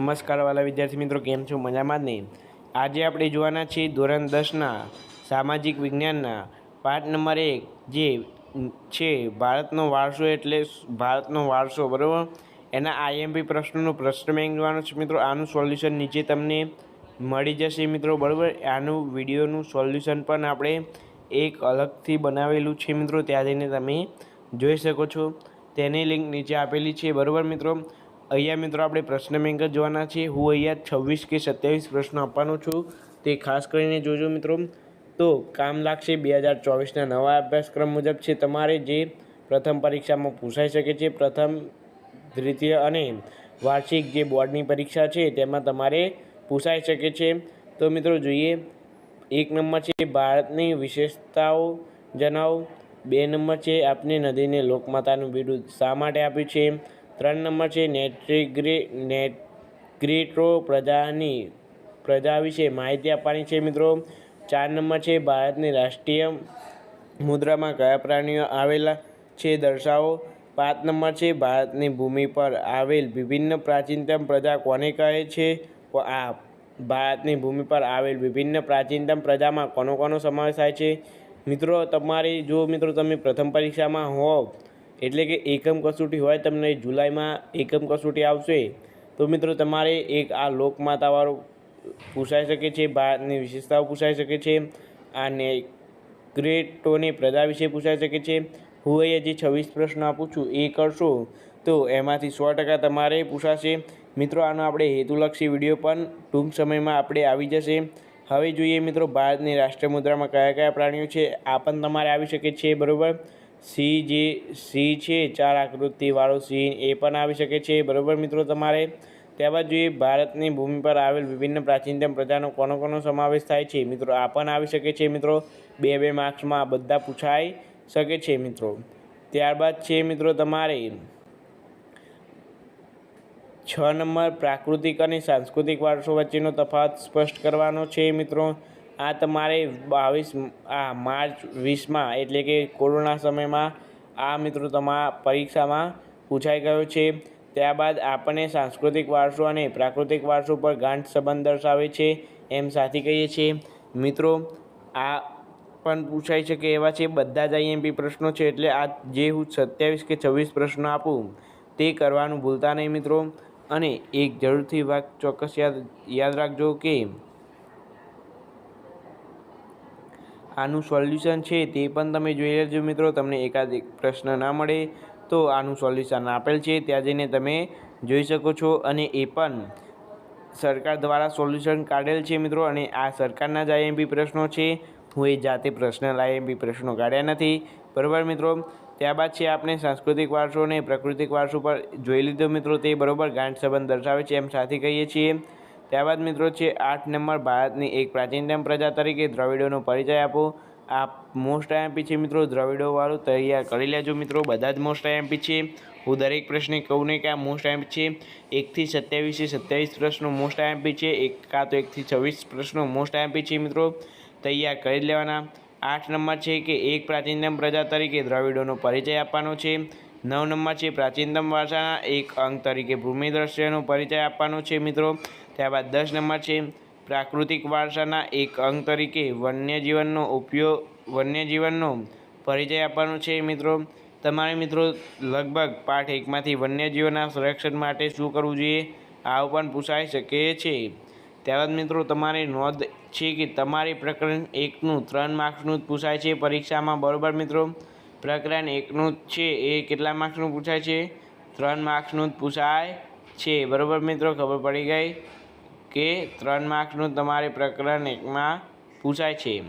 નમસ્કાર વાલા વિદ્યાર્થી મિત્રો, કેમ છો? મજામાં જ નહીં આજે આપણે જોવાના છીએ ધોરણ દસના સામાજિક વિજ્ઞાનના પાઠ નંબર એક, જે છે ભારતનો વારસો એટલે ભારતનો વારસો, બરાબર? એના આઈએમપી પ્રશ્નનો પ્રશ્ન બેંક જોવાનો છે મિત્રો, આનું સોલ્યુશન નીચે તમને મળી જશે મિત્રો, બરાબર? આનું વિડીયોનું સોલ્યુશન પણ આપણે એક અલગથી બનાવેલું છે મિત્રો, ત્યાં જઈને તમે જોઈ શકો છો. તેની લિંક નીચે આપેલી છે, બરાબર મિત્રો? અહીંયા મિત્રો આપણે પ્રશ્ન બેંક જ જોવાના છે હું અહીંયા છવ્વીસ કે સત્યાવીસ પ્રશ્નો આપવાનો છું. તે ખાસ કરીને જોજો મિત્રો. તો કામ લાગશે બે હજાર ચોવીસના નવા અભ્યાસક્રમ મુજબ છે. તમારે જે પ્રથમ પરીક્ષામાં પૂછાઈ શકે છે, પ્રથમ, દ્વિતીય અને વાર્ષિક જે બોર્ડની પરીક્ષા છે, તેમાં તમારે પૂછાઈ શકે છે. તો મિત્રો જોઈએ, એક નંબર છે, ભારતની વિશેષતાઓ જણાવો. બે નંબર છે, આપની નદીને લોકમાતાનું બિરુદ શા માટે આપ્યું છે? ત્રણ નંબર છે, નેટ્રીગ્રી નેગ્રીટ્રો પ્રજાની પ્રજા વિશે માહિતી આપવાની છે મિત્રો. ચાર નંબર છે, ભારતની રાષ્ટ્રીય મુદ્રામાં કયા પ્રાણીઓ આવેલા છે દર્શાવો. પાંચ નંબર છે, ભારતની ભૂમિ પર આવેલ વિભિન્ન પ્રાચીનતમ પ્રજા કોને કહે છે? આ, ભારતની ભૂમિ પર આવેલ વિભિન્ન પ્રાચીનતમ પ્રજામાં કોનો કોનો સમાવેશ થાય છે? મિત્રો, તમારી જો મિત્રો, તમે પ્રથમ પરીક્ષામાં હોવ એટલે કે એકમ કસોટી હોય, તમને જુલાઈમાં એકમ કસોટી આવશે. તો મિત્રો, તમારે એક આ લોકમાતાવાળો પૂછાઈ શકે છે ભારતની વિશેષતાઓ પૂછાઈ શકે છે, અને ગ્રેટોની પ્રજા વિશે પૂછાઈ શકે છે. હું અહીંયા જે છવ્વીસ પ્રશ્નો આપું છું, એ કરશો તો એમાંથી સો ટકા તમારે પૂછાશે. મિત્રો, આનો આપણે હેતુલક્ષી વીડિયો પણ ટૂંક સમયમાં આપણે આવી જશે. હવે જોઈએ મિત્રો, ભારતની રાષ્ટ્રીય મુદ્રામાં કયા કયા પ્રાણીઓ છે, આ પણ તમારે આવી શકે છે, બરાબર? સિંહ જે સિંહ છે, ચાર આકૃતિવાળો સિંહ એ પણ આવી શકે છે. બરાબર મિત્રો તમારે? ત્યારબાદ જોઈએ ભારતની ભૂમિ પર આવેલ વિભિન્ન પ્રાચીનતમ પ્રજાનો કોનો કોનો સમાવેશ થાય છે? મિત્રો, આ પણ આવી શકે છે મિત્રો. બે બે માર્ક્સમાં બધા પૂછાઈ શકે છે મિત્રો. ત્યારબાદ છે મિત્રો તમારે છ નંબર પ્રાકૃતિક અને સાંસ્કૃતિક વારસો વચ્ચેનો તફાવત સ્પષ્ટ કરવાનો છે મિત્રો. આ તમારે બાવીસ, આ માર્ચ વીસમાં, એટલે કે કોરોના સમયમાં આ મિત્રો તમારા પરીક્ષામાં પૂછાઈ ગયો છે. ત્યારબાદ આપણને સાંસ્કૃતિક વારસો અને પ્રાકૃતિક વારસો પર ગાંઠ સંબંધ દર્શાવે છે એમ સાથી કહીએ છીએ. મિત્રો, આ પણ પૂછાઈ શકે એવા છે, બધા જ આઈએમપી પ્રશ્નો છે, એટલે આ જે હું સત્યાવીસ કે છવ્વીસ પ્રશ્નો આપું, તે કરવાનું ભૂલતા નહીં મિત્રો. અને એક જરૂરથી વાત ચોક્કસ યાદ યાદ રાખજો કે આનું સોલ્યુશન છે તે પણ તમે જોઈ લેજો મિત્રો, તમને એકાદ પ્રશ્ન ના મળે તો આનું સોલ્યુશન આપેલ છે, ત્યાં જઈને તમે જોઈ શકો છો અને એ પણ. સરકાર દ્વારા સોલ્યુશન કાઢેલ છે મિત્રો અને આ સરકારના જ આઈએમપી પ્રશ્નો છે. હું એ જાતે પર્સનલ આઈએમપી પ્રશ્નો કાઢ્યા નથી. બરાબર મિત્રો? ત્યારબાદ છે આપણે સાંસ્કૃતિક વારસો અને પ્રાકૃતિક વારસો પર જોઈ લીધો મિત્રો, તે બરાબર ગાંઠ સંબંધ દર્શાવે છે એમ સાથે કહીએ છીએ. ત્યારબાદ મિત્રો છે આઠ નંબર ભારતની એક પ્રાચીનતમ પ્રજા તરીકે દ્રવિડોનો પરિચય આપો. આ મોસ્ટ આઈએમપી છે મિત્રો, દ્રવિડોવાળું તૈયાર કરી લેજો મિત્રો, બધા જ મોસ્ટ આઈએમપી છે. હું દરેક પ્રશ્ને કહું નહીં કે આ મોસ્ટ આઈએમપી છે. એકથી સત્યાવીસે સત્યાવીસ પ્રશ્નો મોસ્ટ આઈએમપી છે. એક કાં તો એકથી છવ્વીસ પ્રશ્નો મોસ્ટ આઈએમપી છે મિત્રો. તૈયાર કરી લેવાના. આઠ નંબર છે કે એક પ્રાચીનતમ પ્રજા તરીકે દ્રવિડોનો પરિચય આપવાનો છે. નવ નંબર છે પ્રાચીનતમ ભાષાના એક અંગ તરીકે ભૂમિ પરિચય આપવાનો છે મિત્રો. ત્યારબાદ દસ નંબર છે. પ્રાકૃતિક વારસાના એક અંગ તરીકે વન્યજીવનનો ઉપયોગ, વન્યજીવનનો પરિચય આપવાનો છે મિત્રો. તમારે મિત્રો લગભગ પાઠ એકમાંથી વન્યજીવનના સંરક્ષણ માટે શું કરવું જોઈએ? આવું પણ પૂછાઈ શકે છે. ત્યારબાદ મિત્રો, તમારી નોંધ છે કે તમારી પ્રકરણ એકનું ત્રણ માર્ક્સનું જ પૂછાય છે પરીક્ષામાં, બરાબર મિત્રો? પ્રકરણ એકનું જ છે એ કેટલા માર્ક્સનું પૂછાય છે? ત્રણ માર્ક્સનું જ પૂછાય છે, બરાબર મિત્રો? ખબર પડી ગઈ? કે ત્રણ માર્ક્સનું તમારે પ્રકરણ એકમાં પૂછાય છે.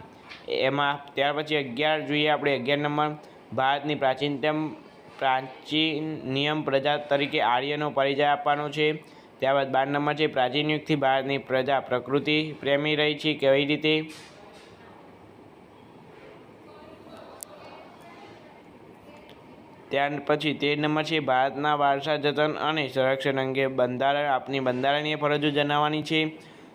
એમાં ત્યાર પછી અગિયાર જોઈએ આપણે અગિયાર નંબર. ભારતની પ્રાચીનતમ પ્રાચીન નિયમ પ્રજા તરીકે આર્યનો પરિચય આપવાનો છે. ત્યારબાદ બાર નંબર છે, પ્રાચીન યુગથી ભારતની પ્રજા પ્રકૃતિ પ્રેમી રહી છે. કેવી રીતે? ત્યાર પછી તેર નંબર છે, ભારતના વારસા જતન અને સંરક્ષણ અંગે બંધારણ, આપની બંધારણીય ફરજો જણાવવાની છે.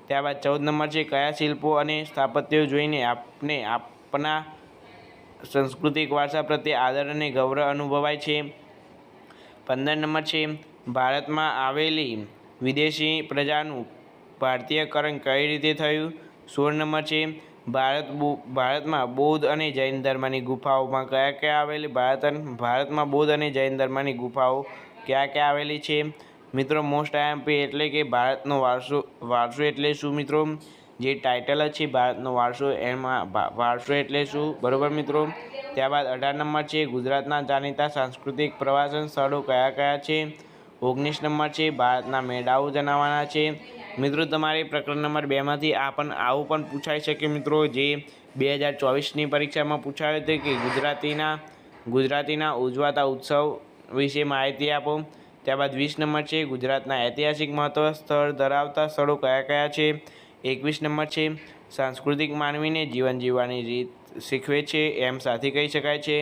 ત્યારબાદ ચૌદ નંબર છે, કયા શિલ્પો અને સ્થાપત્યો જોઈને આપને આપના સાંસ્કૃતિક વારસા પ્રત્યે આદર અને ગૌરવ અનુભવાય છે. પંદર નંબર છે, ભારતમાં આવેલી વિદેશી પ્રજાનું ભારતીયકરણ કઈ રીતે થયું? સોળ નંબર છે ભારત ભારતમાં બૌદ્ધ અને જૈન ધર્મની ગુફાઓમાં કયા કયા આવેલી ભારત ભારતમાં બૌદ્ધ અને જૈન ધર્મની ગુફાઓ ક્યાં ક્યાં આવેલી છે? મિત્રો મોસ્ટ આઈએમપી એટલે કે ભારતનો વારસો વારસો એટલે શું મિત્રો? જે ટાઇટલ છે ભારતનો વારસો, એમાં વારસો એટલે શું? બરોબર મિત્રો? ત્યારબાદ અઢાર નંબર છે, ગુજરાતના જાણીતા સાંસ્કૃતિક પ્રવાસન સ્થળો કયા કયા છે? ઓગણીસ નંબર છે, ભારતના મેળાઓ જણાવવાના છે. મિત્રો, તમારે પ્રકરણ નંબર બેમાંથી આ પણ, આવું પણ પૂછાઈ શકે મિત્રો, જે બે હજાર ચોવીસની પરીક્ષામાં પૂછાયું હતું કે ગુજરાતીના ગુજરાતીના ઉજવાતા ઉત્સવ વિશે માહિતી આપો. ત્યારબાદ વીસ નંબર છે, ગુજરાતના ઐતિહાસિક મહત્વ સ્થળ ધરાવતા સ્થળો કયા કયા છે? એકવીસ નંબર છે, સાંસ્કૃતિક માનવીને જીવન જીવવાની રીત શીખવે છે એમ સાથી કહી શકાય છે.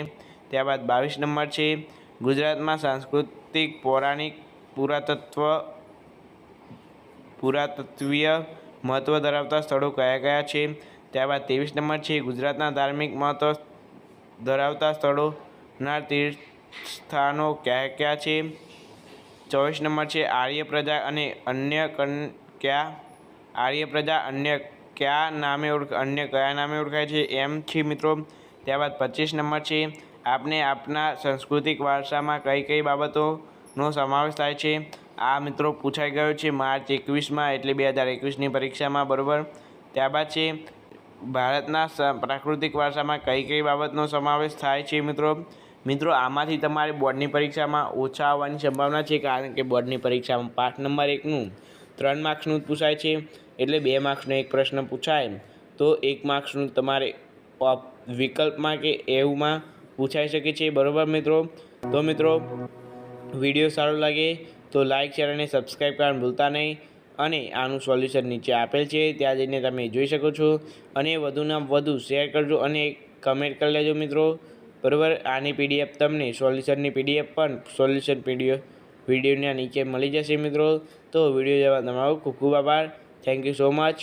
ત્યારબાદ બાવીસ નંબર છે, ગુજરાતમાં સાંસ્કૃતિક, પૌરાણિક પુરાતત્વ પુરાતત્વીય મહત્ત્વ ધરાવતા સ્થળો કયા કયા છે? ત્યારબાદ ત્રેવીસ નંબર છે, ગુજરાતના ધાર્મિક મહત્ત્વ ધરાવતા સ્થળોના તીર્થ સ્થાનો કયા કયા છે? ચોવીસ નંબર છે આર્ય પ્રજા અને અન્ય કન કયા? આર્ય પ્રજા અન્ય કયા નામે ઓળખ, અન્ય કયા નામે ઓળખાય છે? એમ છે મિત્રો. ત્યારબાદ પચીસ નંબર છે, આપને આપના સાંસ્કૃતિક વારસામાં કઈ કઈ બાબતોનો સમાવેશ થાય છે? આ મિત્રો પૂછાઈ ગયો છે માર્ચ એકવીસમાં એટલે બે હજાર એકવીસની પરીક્ષામાં, બરાબર? ત્યારબાદ છે, ભારતના પ્રાકૃતિક વારસામાં કઈ કઈ બાબતનો સમાવેશ થાય છે મિત્રો? મિત્રો, આમાંથી તમારે બોર્ડની પરીક્ષામાં ઓછા આવવાની સંભાવના છે, કારણ કે બોર્ડની પરીક્ષામાં પાઠ નંબર એકનું ત્રણ માર્ક્સનું જ પૂછાય છે, એટલે બે માર્ક્સનો એક પ્રશ્ન પૂછાય. તો એક માર્ક્સનું તમારે વિકલ્પમાં કે એવુંમાં પૂછાઈ શકે છે, બરાબર મિત્રો? તો મિત્રો, વીડિયો સારો લાગે તો લાઇક શેર અને સબસ્ક્રાઈબ કરવાનું ભૂલતા નહીં. અને આનું સોલ્યુશન નીચે આપેલ છે, ત્યાં જઈને તમે જોઈ શકો છો. અને વધુના વધુ શેર કરજો અને કમેન્ટ કરી લેજો મિત્રો. બરાબર? આની પીડીએફ તમને સોલ્યુશનની પીડીએફ પણ સોલ્યુશન પીડીએફ વિડીયોના નીચે મળી જશે મિત્રો. તો વીડિયો જોવા તમારો ખૂબ ખૂબ આભાર. Thank you so much